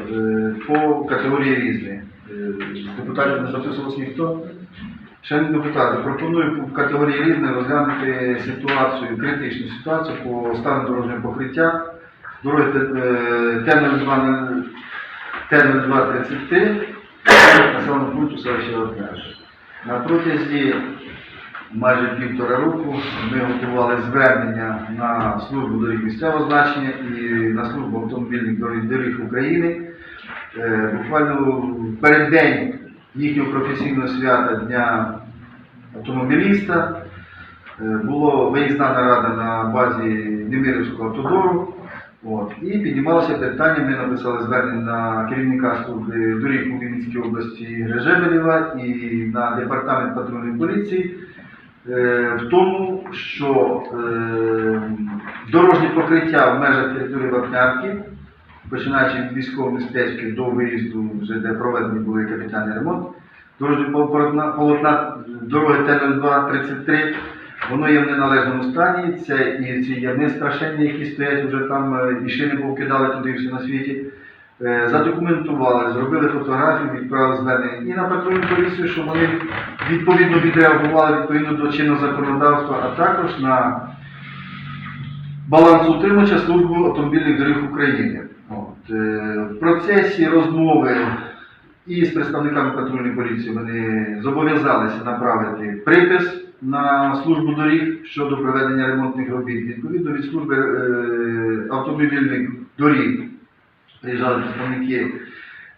Е, По категорії різні. Е, Депутатів не записувався ніхто. Шановні депутати, пропоную в категорії різне розглянути ситуацію, критичну ситуацію по стану дорожнього покриття. Дороги Т-02 Т-0233 населеного пункту селища Вапнеш. На протязі майже півтора року ми готували звернення на службу доріг місцевого значення і на службу автомобільних доріг України. Е, Буквально в переддень їхнього професійного свята Дня автомобіліста е, було виїзна нарада на базі Немирівського автодору. От, і піднімалося питання, ми написали звернення на керівника служби доріг у Вінницькій області Грижебелєва і на департамент патрульної поліції е, в тому, що е, дорожнє покриття в межах території Вапнярки, починаючи від військової містечки до виїзду, вже де проведені були капітальний ремонт, дорожнє полотна, дороги Т-02-33, воно є в неналежному стані. Це і ці ями страшенні, які стоять вже там, е, і шини повкидали туди всі на світі. Е, Задокументували, зробили фотографії, відправили звернення і на патрульну поліцію, щоб вони відповідно відреагували відповідно до чинного законодавства, а також на балансоутримувача служби автомобільних доріг України. Е, в процесі розмови і з представниками патрульної поліції вони зобов'язалися направити припис на службу доріг щодо проведення ремонтних робіт. Відповідно від служби е, автомобільних доріг приїжджали представники,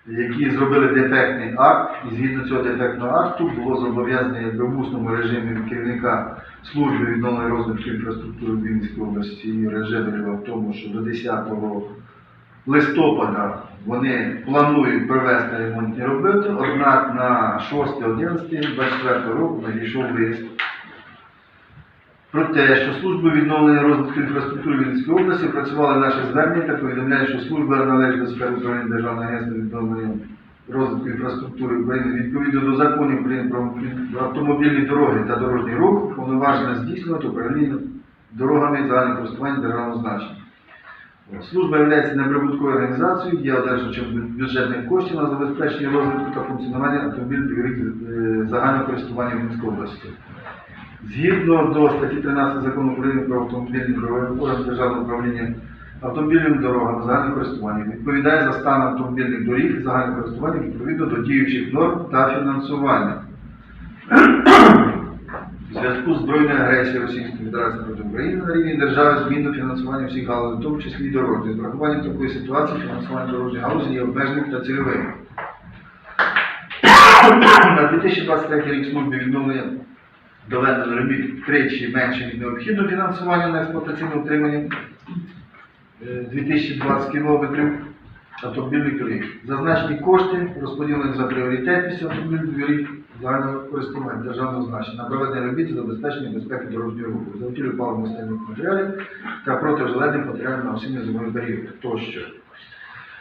які зробили дефектний акт, і згідно цього дефектного акту було зобов'язання якби в усному режимі керівника служби відновлення розвитку інфраструктури в Вінницькій області Режебелєва в тому, що до 10 листопада вони планують провести ремонтні роботи, однак на 6-11-24 року надійшов лист про те, що служба відновлення розвитку інфраструктури Вінницької області працювали наше звернення та повідомляє, що служба належить до сфери управління Державного агентства відновлення розвитку інфраструктури України відповідно до законів України про автомобільні дороги та дорожній рух повноважена здійснювати управління дорогами загального користування державного значення. Служба є неприбутковою організацією, є одержувачем бюджетних коштів на забезпечення розвитку та функціонування автомобільних е, загального користування Вінницької області. Згідно до статті 13 закону України про автомобільні дороги, орган державного управління автомобільними дорогами загального користування відповідає за стан автомобільних доріг загального користування відповідно до діючих норм та фінансування. Зв'язку з збройною агресією Російської Федерації проти України на рівні держави зміну фінансування всіх галузей, в тому числі і дорожніх. З врахуванням такої ситуації фінансування дорожньої галузі є обмеженим та цільовим. На 2023 рік службі відновлення доведено робіт втричі менше від необхідного фінансування на експлуатаційне утримання е, 2020 кілометрів автомобільних доріг. Зазначені кошти розподілені за пріоритетністю автомобільних доріг загального користування державного значення на проведення робіт забезпечення безпеки дорожнього руху, заготівлю паливно-мастильних матеріалів та протижеледних матеріалів на осінньо зимовий період тощо.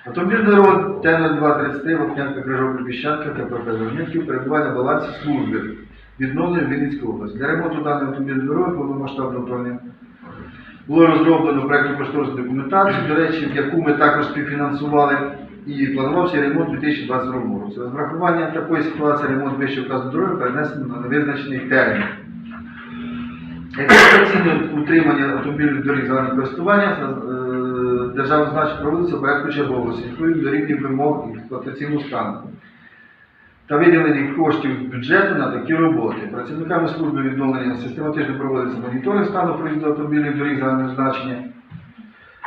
Автомобільна дорога Т-0233, Вапнянка, Крижовка, Піщанка, КПП Зернівків перебуває на балансі служби відновлення в Вінницькій області. Для ремонту даної автомобільної дороги повномасштабного управління було розроблено проєктну кошторисну документацію, до речі, яку ми також співфінансували, і планувався ремонт у 2022 році. З врахуванням такої ситуації ремонт вище вказаної дороги перенесено на невизначений термін. Експлуатаційне утримання автомобільних доріг загального користування е, державного значення проводиться порядку черговості, відповідно до рівних вимог експлуатаційного стану та виділення коштів бюджету на такі роботи. Працівниками служби відновлення систематично проводиться моніторинг стану проїзду автомобільних доріг загального значення,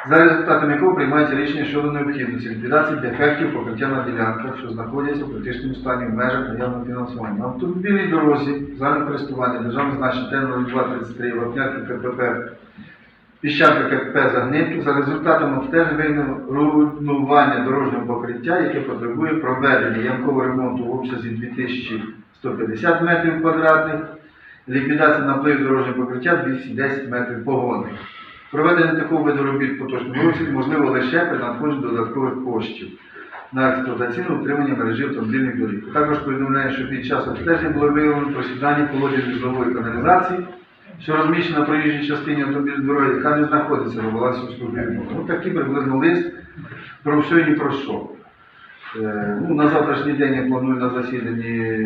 за результатами якого приймається рішення щодо необхідності ліквідації дефектів покриття на ділянках, що знаходяться в критичному стані в межах наявного фінансування. На автомобільній дорозі загального користування державного значення Т-0233 Вапнярки КПП Піщанка КПП Загнивки за результатами обстеження руйнування дорожнього покриття, яке потребує проведення ямкового ремонту в обсязі 2150 метрів квадратних, ліквідація напливу дорожнього покриття 210 метрів погонних. Проведення такого виду робіт поточному році можливо лише при надходженні додаткових коштів на експлуатаційне утримання мережі автомобільних доріг. Також повідомляє, що під час обстеження було виявлено просідання колодязі вузлової каналізації, що розміщена на проїжджій частині автомобільної дороги, яка не знаходиться на балансі відновлення. Ось такий приблизно лист про все і про що. Е, Ну, на завтрашній день я планую на засіданні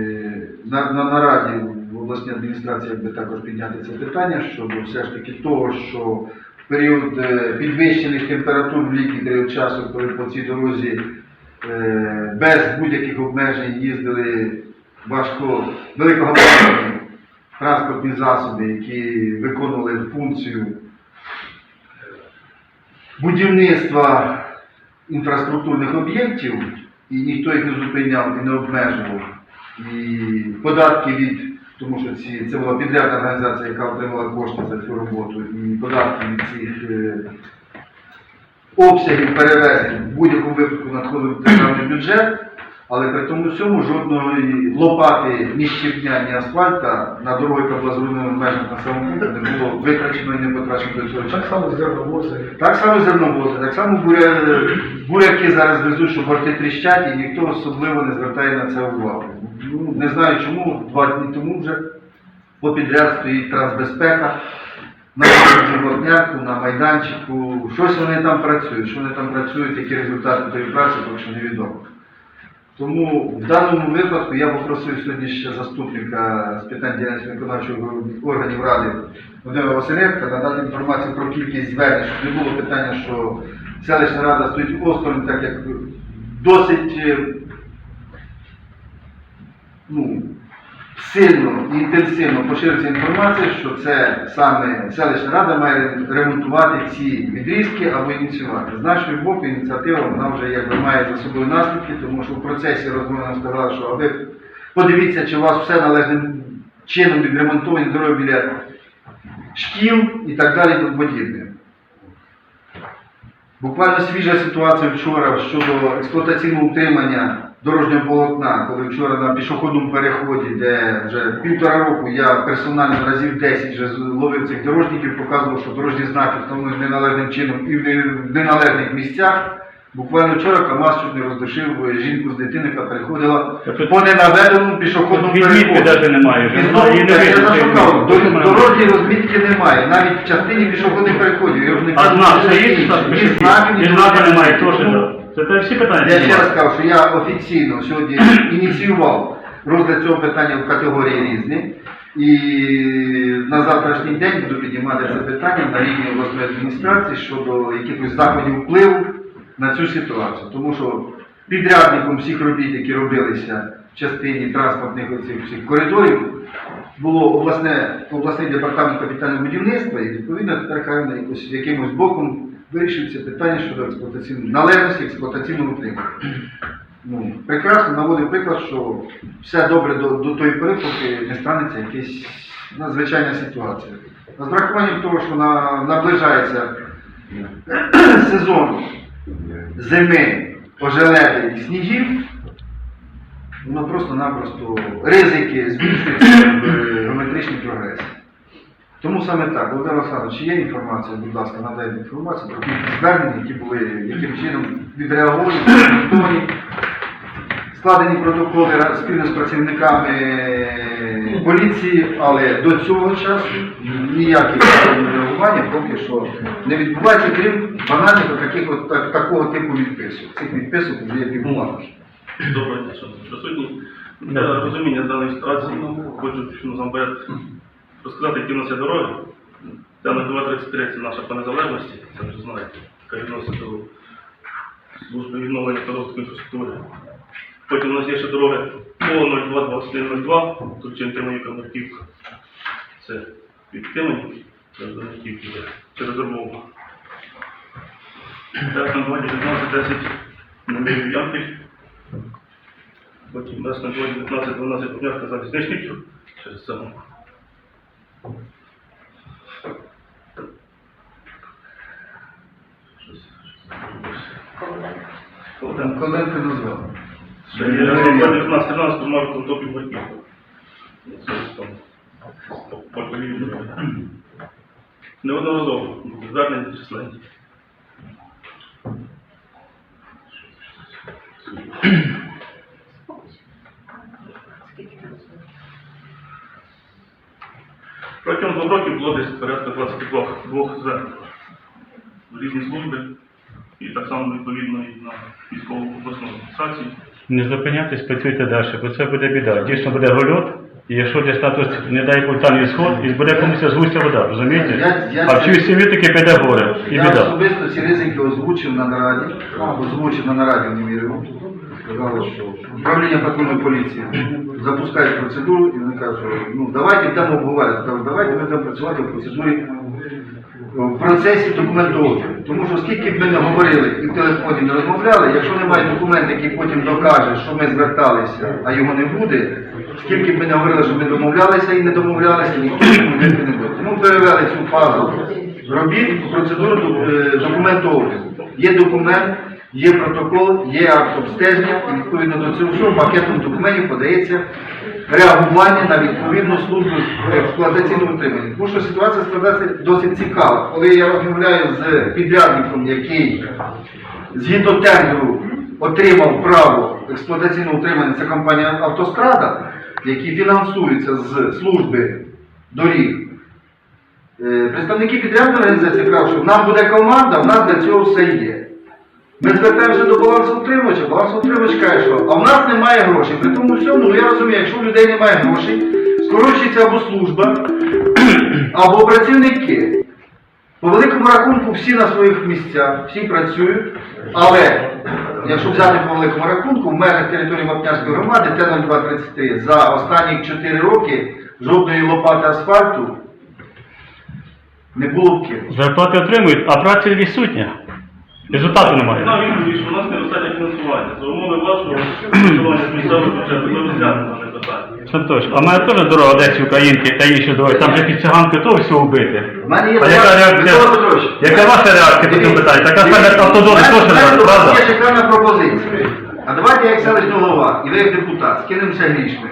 на, на нараді в обласній адміністрації якби також підняти це питання щодо все ж таки того, що в період е, підвищених температур в літній період часу, коли по цій дорозі е, без будь-яких обмежень їздили важко великогабаритні транспортні засоби, які виконували функцію будівництва інфраструктурних об'єктів, і ніхто їх не зупиняв і не обмежував. І податки від, тому що ці, це була підрядна організація, яка отримала кошти за цю роботу, і податки від цих е, обсягів перевезень в будь-якому випадку надходив державний бюджет, але при тому всьому жодної лопати ні щебня, ні асфальта на дорогу, яка була зруйнована межах населеного пункту, не було витрачено і не потрачено до цього часу. Так само зерновози. Так само зерновози, так само буря, буряки зараз везуть, що борти тріщать, і ніхто особливо не звертає на це увагу. Ну, не знаю чому, два дні тому вже попідряд стоїть трансбезпека на вулиці на майданчику. Щось вони там працюють, що вони там працюють, які результати тої праці, поки що невідомо. Тому в даному випадку я попросив сьогодні ще заступника з питань діяльності виконавчого органів ради Володимира Василенка надати інформацію про кількість звернень, щоб не було питання, що селищна рада стоїть осторонь, так як досить е, ну, сильно і інтенсивно поширюється інформація, що це саме селищна рада має ремонтувати ці відрізки або ініціювати. З нашої боку ініціатива вона вже якби має за собою наслідки, тому що в процесі розмови нам сказали, що а ви подивіться, чи у вас все належним чином відремонтовані дороги біля шкіл і так далі тому подібне. Буквально свіжа ситуація вчора щодо експлуатаційного утримання дорожнього полотна, коли вчора на пішохідному переході, де вже півтора року я персонально разів 10 вже ловив цих дорожників, показував, що дорожні знаки встановлені неналежним чином і в неналежних місцях. Буквально вчора КАМАЗ чуть не роздушив жінку з дитини, яка переходила по ненаведеному пішохідному переходу. немає, І знову я видно, за що що кажу, відмітки. дор- Дорожньої розмітки немає, навіть в частині пішохідних переходів. Я вже не кажу, що пишіть. знаків, немає, Це те всі питання. Я ще раз кажу, що я офіційно сьогодні ініціював розгляд цього питання в категорії різні. І на завтрашній день буду піднімати це питання на рівні обласної адміністрації щодо якихось заходів впливу на цю ситуацію. Тому що підрядником всіх робіт, які робилися в частині транспортних оцих всіх коридорів, було обласне, обласний департамент капітального будівництва, і відповідно тепер якось якимось боком вирішують це питання щодо експлуатаційної належності експлуатаційного утримання. Ну, прекрасно наводив приклад, що все добре до, до тої пори, поки не станеться якась надзвичайна ситуація. З врахуванням того, що на, наближається сезон зими, ожеледи і снігів, воно просто-напросто ризики збільшуються в геометричній прогресії. Тому саме так, Володимир Олександрович, є інформація, будь ласка, надайте інформацію про кількість звернень, які були яким чином відреаговані, складені протоколи спільно з працівниками е, поліції, але до цього часу ніяких реагування поки що не відбувається, крім банальних таких от, так- такого типу відписок. Цих відписок вже є. Доброго дня, шановні присутні. Для розуміння даної ситуації хочу що насамперед розказати, які в нас є дороги. Дана 233 це наша по незалежності, це вже знаєте, яка відноситься до служби відновлення та інфраструктури. Потім у нас є ще дороги по 02 тут Тимонівка Марківка. Це від Тимонівки, до Марківки, через Ормову. Так, на 19 10 на Ямпіль. Потім у нас на 19 12 попнявка залізничників через це. Коленко назвав. Ще є 19 13 марку топів батьків. Неодноразово звернення численні. Протягом двох років було десь порядка 22 двох звернень в різні служби і так само відповідно і на військову обласну адміністрації. Не зупинятись, працюйте далі, бо це буде біда. Дійсно буде гольот, і якщо десь статус, не дай там сход, і буде комусь згустя вода, розумієте? Я- я- А в чиїй сім'ї таки піде горе, і Я біда. особисто ці ризики озвучив на нараді, озвучив на нараді в Немірєву. Сказали, що управління патрульної поліції запускає процедуру, і вони кажуть, що ну давайте йдемо обговорити. Кажу, давайте ми будемо працювати в процедурі в процесі документообігу. Тому що скільки б ми не говорили і в телефоні не розмовляли, якщо немає документа, який потім докаже, що ми зверталися, а його не буде, скільки б ми не говорили, що ми домовлялися і не домовлялися, ніхто не буде. Тому перевели цю фазу робіт процедуру е, документообігу. Є документ, є протокол, є акт обстеження, і відповідно до цього всього пакетом документів подається реагування на відповідну службу експлуатаційного утримання. Тому що ситуація складається досить цікава. Коли я розмовляю з підрядником, який згідно тендеру отримав право експлуатаційного утримання, це компанія Автострада, які фінансуються з служби доріг. Е, Представники підрядної організації кажуть, що нам буде команда, в нас для цього все є. Ми звертаємося до балансоутримувача, балансоутримувач каже, що а в нас немає грошей. При тому всьому, ну я розумію, якщо у людей немає грошей, скорочується або служба, або працівники. По великому рахунку всі на своїх місцях, всі працюють, але якщо взяти по великому рахунку, в межах території Вапнярської громади Т-0233 за останні 4 роки жодної лопати асфальту не було вкинуто. Зарплати отримують, а праця відсутня. Результату немає. У нас недостатньо фінансування. За умови вашого фінансування з місцевого бюджету ми розглянемо дане питання. Це. А в мене теж дорога десь українки та інші дороги. Там же під циганки то все вбити. У мене є А яка реакція? Петрович. Яка ваша реакція по цьому питанню? Така саме як автодори теж у вас правда? Є шикарна пропозиція. А давайте я як селищний голова, і ви як депутат, скинемося грішми.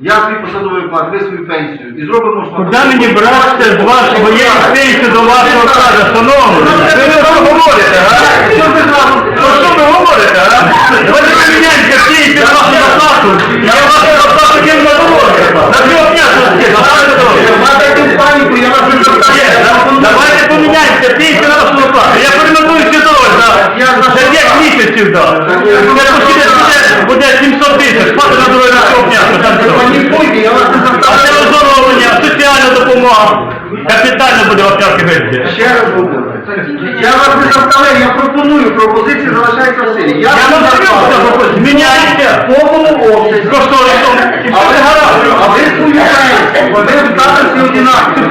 Я свій посадовий оклад, ви свою пенсію. І зробимо шматок. Куди мені брати з вашого є пенсію до вашого каже, шановні? Ви не що говорите, а? Що ви зразу? Про що ви говорите, а? Давайте поміняємося пенсію на вашу зарплату. Я вашу зарплату на дороги. На трьох місяців скину, на дороги. Мати в паніку, я вас не Є. Давайте поміняємося пенсію на вашу зарплату. Я перемонтую всі дороги за, за 5 місяців, да. Це почти буде, буде 700 тисяч, спати на дороги на трьох місяців. там все. Панікуйте, я вас не А звертаю. це оздоровлення, соціальна допомога. Капітально буде в аптеки вийти. Ще раз говорю. Я вас я пропоную, пропозицію залишається. в силі. Я не зробив Зміняйте. в повному обсязі. Кошторисом. А ви гаразд. а ви свою пенсію, ви в статусі одинакові.